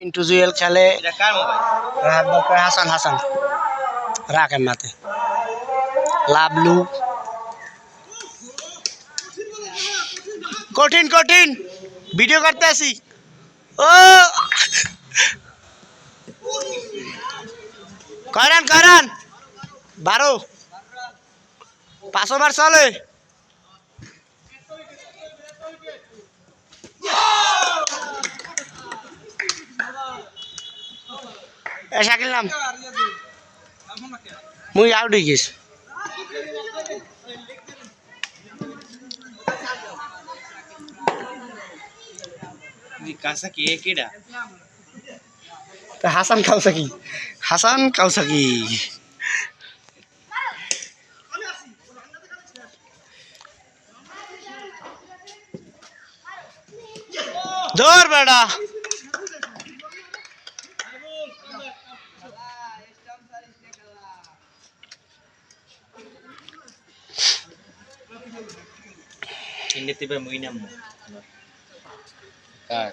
পিন্টু জুয়েল খেলে রাহাত হাসান হাসান। রাখেন মাতে লাভলু কঠিন কঠিন। ভিডিও করতে আসি। ও! করান করান বারো। পাঁচ ওভার চলে। এ শাকিল নাম? মুই কেডা? তা হাসান কাউসাকি হাসান কাউসাকি ধর বেড়া। ইন্ডিতে বে মুই নাম কার